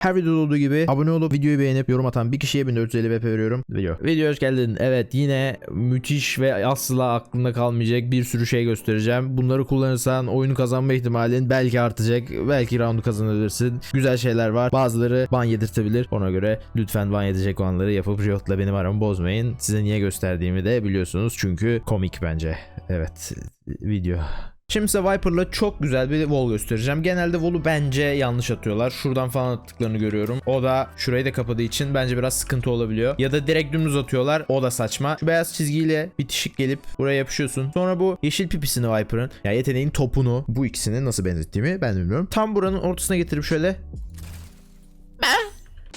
Her videoda olduğu gibi abone olup videoyu beğenip yorum atan bir kişiye 1450 VP veriyorum. Video. Video hoş geldin. Evet yine müthiş ve asla aklında kalmayacak bir sürü şey göstereceğim. Bunları kullanırsan oyunu kazanma ihtimalin belki artacak. Belki roundu kazanabilirsin. Güzel şeyler var. Bazıları ban yedirtebilir. Ona göre lütfen ban yedirecek olanları yapıp Riot'la benim aramı bozmayın. Size niye gösterdiğimi de biliyorsunuz. Çünkü komik bence. Evet video. Şimdi size Viper'la çok güzel bir wall göstereceğim. Genelde wall'u bence yanlış atıyorlar. Şuradan falan attıklarını görüyorum. O da şurayı da kapadığı için bence biraz sıkıntı olabiliyor. Ya da direkt dümdüz atıyorlar. O da saçma. Şu beyaz çizgiyle bitişik gelip buraya yapışıyorsun. Sonra bu yeşil pipisini Viper'ın ya yeteneğin topunu bu ikisini nasıl benzettiğimi ben bilmiyorum. Tam buranın ortasına getirip şöyle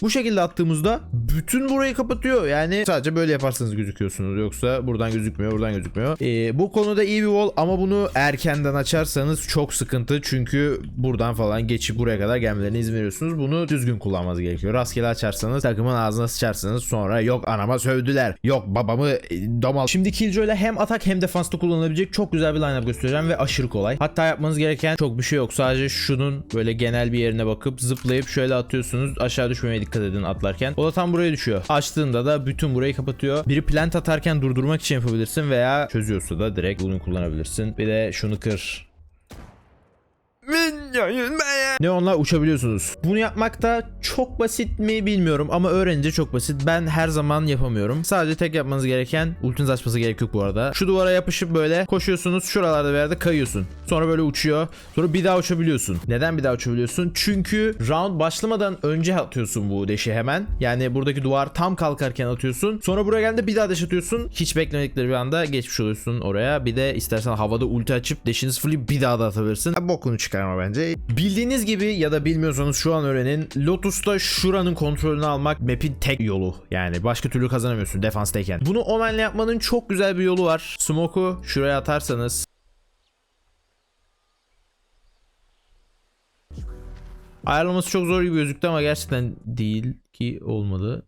bu şekilde attığımızda bütün burayı kapatıyor. Yani sadece böyle yaparsanız gözüküyorsunuz. Yoksa buradan gözükmüyor, buradan gözükmüyor. Ee, bu konuda iyi bir wall ama bunu erkenden açarsanız çok sıkıntı. Çünkü buradan falan geçip buraya kadar gelmelerine izin veriyorsunuz. Bunu düzgün kullanmanız gerekiyor. Rastgele açarsanız takımın ağzına sıçarsınız. Sonra yok anama sövdüler. Yok babamı e, domal. Şimdi Killjoy ile hem atak hem defansta kullanılabilecek çok güzel bir lineup göstereceğim ve aşırı kolay. Hatta yapmanız gereken çok bir şey yok. Sadece şunun böyle genel bir yerine bakıp zıplayıp şöyle atıyorsunuz. Aşağı düşmemeye dikkat edin atlarken. O da tam buraya düşüyor. Açtığında da bütün burayı kapatıyor. Biri plant atarken durdurmak için yapabilirsin veya çözüyorsa da direkt bunu kullanabilirsin. Bir de şunu kır. Ne onlar uçabiliyorsunuz. Bunu yapmak da çok basit mi bilmiyorum ama öğrenince çok basit. Ben her zaman yapamıyorum. Sadece tek yapmanız gereken ultiniz açması gerek yok bu arada. Şu duvara yapışıp böyle koşuyorsunuz. Şuralarda bir yerde kayıyorsun. Sonra böyle uçuyor. Sonra bir daha uçabiliyorsun. Neden bir daha uçabiliyorsun? Çünkü round başlamadan önce atıyorsun bu deşi hemen. Yani buradaki duvar tam kalkarken atıyorsun. Sonra buraya geldiğinde bir daha deş atıyorsun. Hiç beklemedikleri bir anda geçmiş oluyorsun oraya. Bir de istersen havada ulti açıp deşini sıfırlayıp bir daha da atabilirsin. Ha, bokunu çıkarma bence. Bildiğiniz gibi ya da bilmiyorsanız şu an öğrenin. Lotus'ta şuranın kontrolünü almak map'in tek yolu. Yani başka türlü kazanamıyorsun defanstayken. Bunu Omen'le yapmanın çok güzel bir yolu var. Smoke'u şuraya atarsanız Ayarlaması çok zor gibi gözüktü ama gerçekten değil ki olmadı.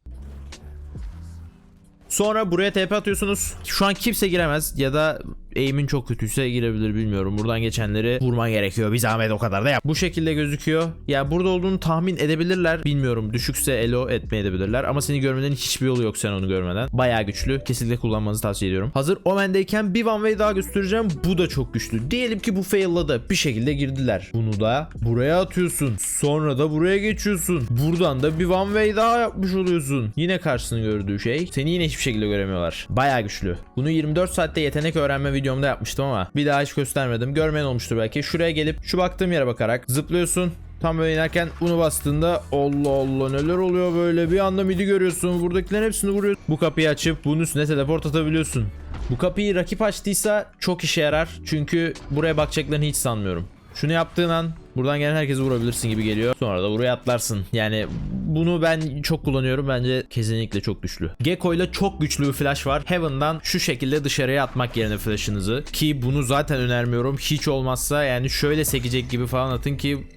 Sonra buraya TP atıyorsunuz. Şu an kimse giremez ya da aim'in çok kötüyse girebilir bilmiyorum. Buradan geçenleri vurman gerekiyor. Bir zahmet o kadar da yap. Bu şekilde gözüküyor. Ya burada olduğunu tahmin edebilirler. Bilmiyorum. Düşükse elo etmeyebilirler. Ama seni görmenin hiçbir yolu yok sen onu görmeden. Bayağı güçlü. Kesinlikle kullanmanızı tavsiye ediyorum. Hazır Omen'deyken bir one way daha göstereceğim. Bu da çok güçlü. Diyelim ki bu failladı. Bir şekilde girdiler. Bunu da buraya atıyorsun. Sonra da buraya geçiyorsun. Buradan da bir one way daha yapmış oluyorsun. Yine karşısını gördüğü şey. Seni yine hiçbir şekilde göremiyorlar. Bayağı güçlü. Bunu 24 saatte yetenek öğrenme videomda yapmıştım ama bir daha hiç göstermedim. Görmeyen olmuştur belki. Şuraya gelip şu baktığım yere bakarak zıplıyorsun. Tam böyle inerken bunu bastığında Allah Allah neler oluyor böyle bir anda midi görüyorsun buradakilerin hepsini vuruyor. Bu kapıyı açıp bunun üstüne teleport atabiliyorsun. Bu kapıyı rakip açtıysa çok işe yarar çünkü buraya bakacaklarını hiç sanmıyorum. Şunu yaptığın an buradan gelen herkesi vurabilirsin gibi geliyor. Sonra da buraya atlarsın. Yani bunu ben çok kullanıyorum. Bence kesinlikle çok güçlü. Gecko ile çok güçlü bir flash var. Heaven'dan şu şekilde dışarıya atmak yerine flash'ınızı. Ki bunu zaten önermiyorum. Hiç olmazsa yani şöyle sekecek gibi falan atın ki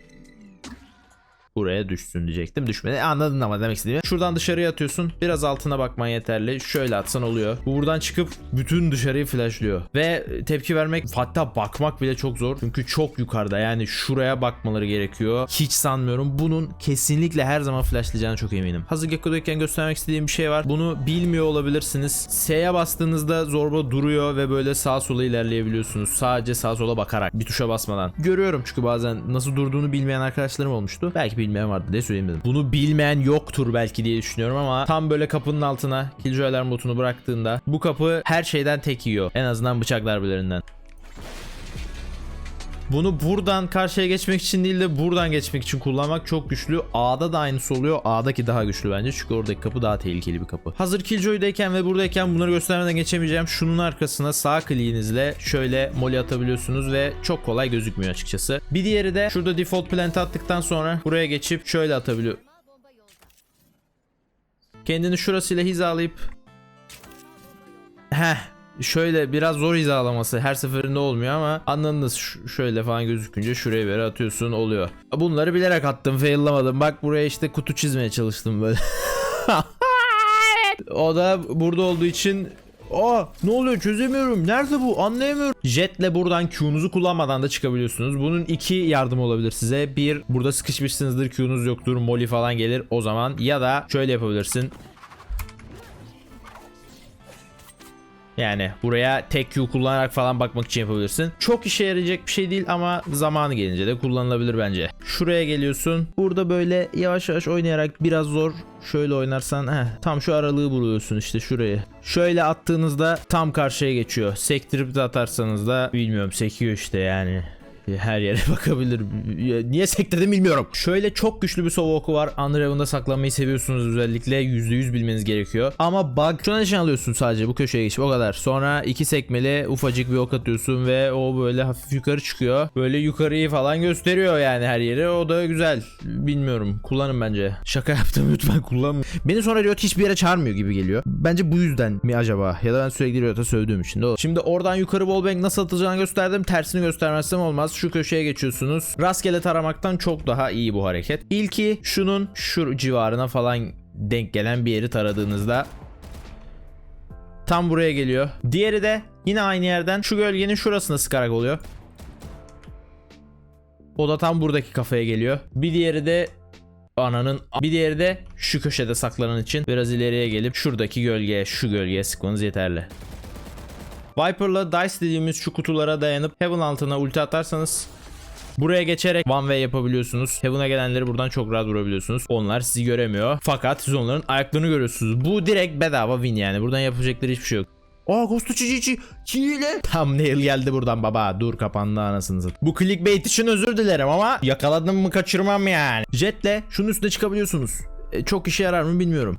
buraya düşsün diyecektim. Düşmedi. Anladın ama demek istediğimi. Şuradan dışarıya atıyorsun. Biraz altına bakman yeterli. Şöyle atsan oluyor. Bu buradan çıkıp bütün dışarıyı flashlıyor. Ve tepki vermek hatta bakmak bile çok zor. Çünkü çok yukarıda. Yani şuraya bakmaları gerekiyor. Hiç sanmıyorum. Bunun kesinlikle her zaman flashlayacağına çok eminim. Hazır Gekko'dayken göstermek istediğim bir şey var. Bunu bilmiyor olabilirsiniz. S'ye bastığınızda zorba duruyor ve böyle sağa sola ilerleyebiliyorsunuz. Sadece sağa sola bakarak. Bir tuşa basmadan. Görüyorum çünkü bazen nasıl durduğunu bilmeyen arkadaşlarım olmuştu. Belki bilmeyen vardı diye söyleyemedim. Bunu bilmeyen yoktur belki diye düşünüyorum ama tam böyle kapının altına Killjoy alarm botunu bıraktığında bu kapı her şeyden tek yiyor. En azından bıçak darbelerinden. Bunu buradan karşıya geçmek için değil de buradan geçmek için kullanmak çok güçlü. A'da da aynısı oluyor. A'daki daha güçlü bence. Çünkü oradaki kapı daha tehlikeli bir kapı. Hazır Killjoy'dayken ve buradayken bunları göstermeden geçemeyeceğim. Şunun arkasına sağ kliğinizle şöyle molly atabiliyorsunuz ve çok kolay gözükmüyor açıkçası. Bir diğeri de şurada default plant attıktan sonra buraya geçip şöyle atabiliyor. Kendini şurasıyla hizalayıp Heh şöyle biraz zor hizalaması her seferinde olmuyor ama anladınız Ş- şöyle falan gözükünce şuraya yere atıyorsun oluyor. Bunları bilerek attım faillamadım bak buraya işte kutu çizmeye çalıştım böyle. o da burada olduğu için Aa ne oluyor çözemiyorum. Nerede bu anlayamıyorum. Jetle buradan Q'nuzu kullanmadan da çıkabiliyorsunuz. Bunun iki yardımı olabilir size. Bir burada sıkışmışsınızdır Q'nuz yoktur. Molly falan gelir o zaman. Ya da şöyle yapabilirsin. Yani buraya tek Q kullanarak falan bakmak için yapabilirsin. Çok işe yarayacak bir şey değil ama zamanı gelince de kullanılabilir bence. Şuraya geliyorsun. Burada böyle yavaş yavaş oynayarak biraz zor. Şöyle oynarsan heh, tam şu aralığı buluyorsun işte şurayı. Şöyle attığınızda tam karşıya geçiyor. Sektirip de atarsanız da bilmiyorum sekiyor işte yani her yere bakabilir. Niye sektirdim bilmiyorum. Şöyle çok güçlü bir sova oku var. Unraven'da saklanmayı seviyorsunuz özellikle. %100 bilmeniz gerekiyor. Ama bug şuna nişan alıyorsun sadece bu köşeye geçip o kadar. Sonra iki sekmeli ufacık bir ok atıyorsun ve o böyle hafif yukarı çıkıyor. Böyle yukarıyı falan gösteriyor yani her yere. O da güzel. Bilmiyorum. Kullanın bence. Şaka yaptım lütfen kullanın. Beni sonra Riot hiçbir yere çağırmıyor gibi geliyor. Bence bu yüzden mi acaba? Ya da ben sürekli Riot'a sövdüğüm için de o. Şimdi oradan yukarı wallbang nasıl atılacağını gösterdim. Tersini göstermezsem olmaz. Şu köşeye geçiyorsunuz. Rastgele taramaktan çok daha iyi bu hareket. İlki şunun şu civarına falan denk gelen bir yeri taradığınızda tam buraya geliyor. Diğeri de yine aynı yerden şu gölgenin şurasına sıkarak oluyor. O da tam buradaki kafaya geliyor. Bir diğeri de ananın bir diğeri de şu köşede saklanan için biraz ileriye gelip şuradaki gölgeye şu gölgeye sıkmanız yeterli. Viper'la Dice dediğimiz şu kutulara dayanıp Heaven altına ulti atarsanız Buraya geçerek one way yapabiliyorsunuz. Heaven'a gelenleri buradan çok rahat vurabiliyorsunuz. Onlar sizi göremiyor. Fakat siz onların ayaklarını görüyorsunuz. Bu direkt bedava win yani. Buradan yapacakları hiçbir şey yok. Aa Ghost Çiçi Çiğle. Thumbnail geldi buradan baba. Dur kapandı anasını satayım. Bu clickbait için özür dilerim ama yakaladım mı kaçırmam yani. Jetle şunun üstüne çıkabiliyorsunuz. E, çok işe yarar mı bilmiyorum.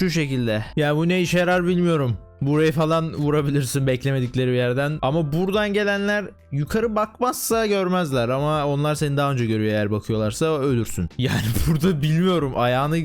Şu şekilde. Ya bu ne işe yarar bilmiyorum. Burayı falan vurabilirsin beklemedikleri bir yerden. Ama buradan gelenler yukarı bakmazsa görmezler. Ama onlar seni daha önce görüyor eğer bakıyorlarsa ölürsün. Yani burada bilmiyorum ayağını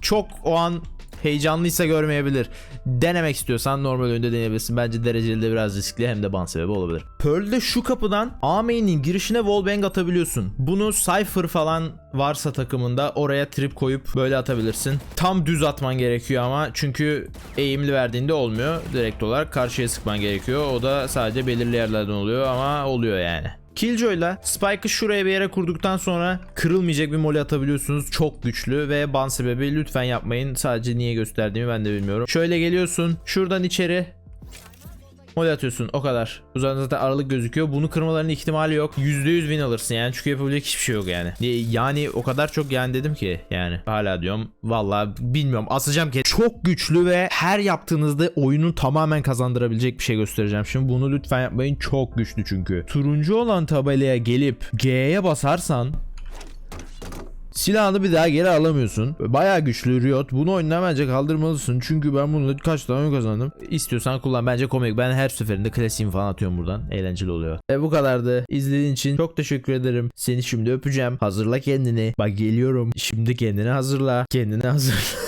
çok o an heyecanlıysa görmeyebilir. Denemek istiyorsan normal önde deneyebilirsin. Bence dereceli de biraz riskli hem de ban sebebi olabilir. Pearl'de şu kapıdan A main'in girişine wallbang atabiliyorsun. Bunu Cypher falan varsa takımında oraya trip koyup böyle atabilirsin. Tam düz atman gerekiyor ama çünkü eğimli verdiğinde olmuyor. Direkt olarak karşıya sıkman gerekiyor. O da sadece belirli yerlerden oluyor ama oluyor yani. Killjoy'la Spike'ı şuraya bir yere kurduktan sonra kırılmayacak bir mole atabiliyorsunuz. Çok güçlü ve ban sebebi lütfen yapmayın. Sadece niye gösterdiğimi ben de bilmiyorum. Şöyle geliyorsun. Şuradan içeri Mole atıyorsun o kadar. Uzakta zaten aralık gözüküyor. Bunu kırmalarının ihtimali yok. %100 win alırsın yani. Çünkü yapabilecek hiçbir şey yok yani. Yani o kadar çok yani dedim ki yani. Hala diyorum. Valla bilmiyorum. Asacağım ki. Çok güçlü ve her yaptığınızda oyunu tamamen kazandırabilecek bir şey göstereceğim. Şimdi bunu lütfen yapmayın. Çok güçlü çünkü. Turuncu olan tabelaya gelip G'ye basarsan Silahını bir daha geri alamıyorsun. Bayağı güçlü Riot. Bunu oyundan bence kaldırmalısın. Çünkü ben bunu kaç tane kazandım. İstiyorsan kullan. Bence komik. Ben her seferinde klasiğimi falan atıyorum buradan. Eğlenceli oluyor. E bu kadardı. İzlediğin için çok teşekkür ederim. Seni şimdi öpeceğim. Hazırla kendini. Bak geliyorum. Şimdi kendini hazırla. Kendini hazırla.